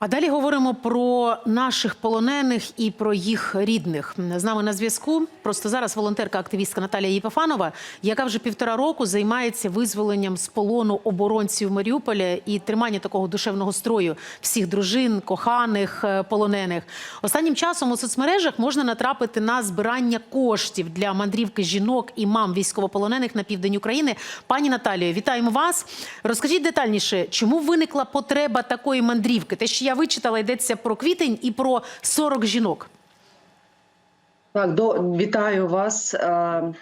А далі говоримо про наших полонених і про їх рідних. З нами на зв'язку просто зараз волонтерка-активістка Наталія Єпифанова, яка вже півтора року займається визволенням з полону оборонців Маріуполя і тримання такого душевного строю всіх дружин, коханих е, полонених. Останнім часом у соцмережах можна натрапити на збирання коштів для мандрівки жінок і мам військовополонених на південь України. Пані Наталію, вітаємо вас. Розкажіть детальніше, чому виникла потреба такої мандрівки? Те, що я вичитала, йдеться про квітень і про 40 жінок. Так, до вітаю вас. Е,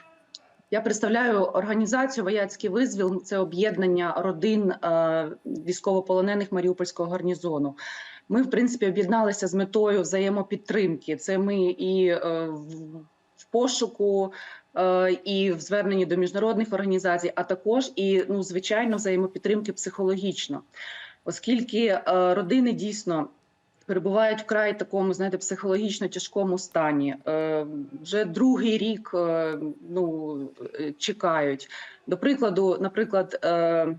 Я представляю організацію Вояцький визвіл. Це об'єднання родин е, військовополонених Маріупольського гарнізону. Ми, в принципі, об'єдналися з метою взаємопідтримки. Це ми і е, в- пошуку, і в зверненні до міжнародних організацій, а також і ну, звичайно, взаємопідтримки психологічно, оскільки е, родини дійсно перебувають вкрай такому, знаєте, психологічно тяжкому стані. Е, вже другий рік е, ну, чекають. До прикладу, наприклад, в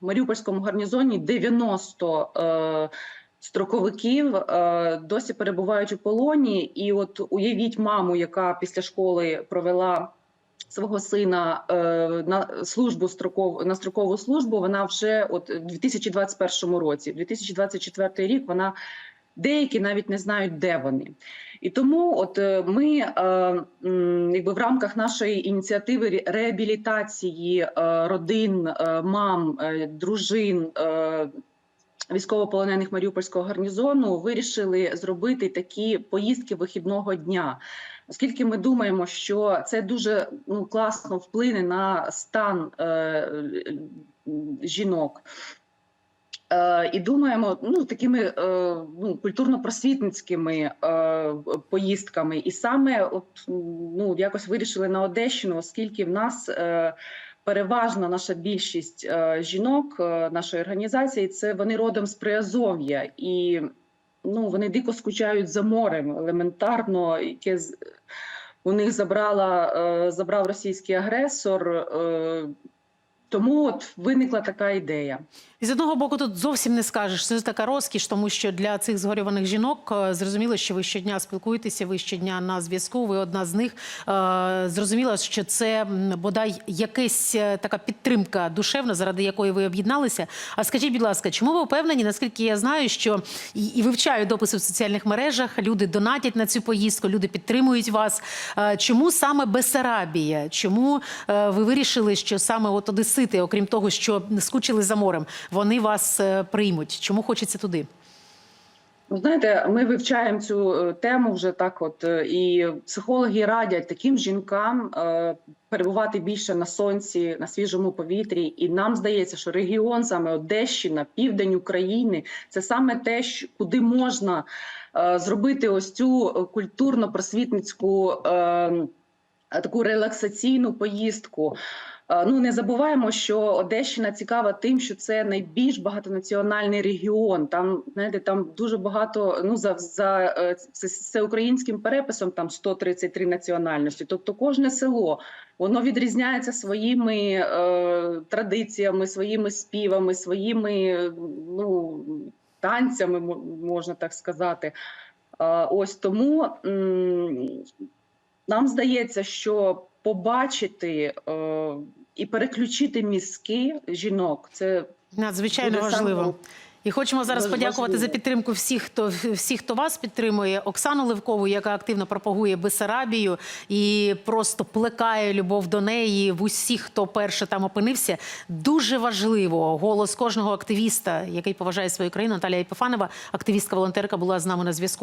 Маріупольському гарнізоні 90 е, строковиків досі перебувають у полоні. І от уявіть маму, яка після школи провела. Свого сина е, на службу строков на строкову службу. Вона вже от у 2021 році, в 2024 рік вона деякі навіть не знають, де вони. І тому, от е, ми е, якби в рамках нашої ініціативи реабілітації родин, мам, дружин. Військовополонених Маріупольського гарнізону вирішили зробити такі поїздки вихідного дня, оскільки ми думаємо, що це дуже ну, класно вплине на стан е, жінок. Е, і думаємо, ну такими е, ну, культурно-просвітницькими е, поїздками. І саме от ну якось вирішили на Одещину, оскільки в нас е, переважна наша більшість е, жінок е, нашої організації це вони родом з Приазов'я, і ну вони дико скучають за морем елементарно, яке у них забрала е, забрав російський агресор. Тому от виникла така ідея. І з одного боку, тут зовсім не скажеш, це така розкіш, тому що для цих згорюваних жінок е, зрозуміло, що ви щодня спілкуєтеся, ви щодня на зв'язку. Ви одна з них. Е, Зрозуміло, що це бодай якась е, така підтримка душевна, заради якої ви об'єдналися. А скажіть, будь ласка, чому ви впевнені? Наскільки я знаю, що і, вивчаю дописи в соціальних мережах, люди донатять на цю поїздку, люди підтримують вас. Чому саме Бесарабія? Чому ви вирішили, що саме от Одесити, окрім того, що скучили за морем, вони вас е, приймуть? Чому хочеться туди? Знаєте, ми вивчаємо цю е, тему вже так. От е, і психологи радять таким жінкам перебувати більше на сонці, на свіжому повітрі. І нам здається, що регіон, саме Одещина, південь України, це саме те, куди можна зробити ось цю культурно-просвітницьку е, таку релаксаційну поїздку. Е, Ну не забуваємо, що Одещина цікава тим, що це найбільш багатонаціональний регіон. Там знаєте, там дуже багато. Ну за за е, всеукраїнським переписом там 133 національності. Тобто, кожне село воно відрізняється своїми е, традиціями, своїми співами, своїми е, ну танцями, можна так сказати. Е, Ось тому нам здається, що побачити е, і переключити мізки жінок це Надзвичайно важливо. саме І хочемо зараз дуже подякувати важливо. за підтримку всіх, хто всіх, хто вас підтримує. Оксану Левкову, яка активно пропагує Бесарабію і просто плекає любов до неї в усіх, хто перше там опинився. Дуже важливо голос кожного активіста, який поважає свою країну. Наталія Єпифанова, активістка волонтерка, була з нами на зв'язку.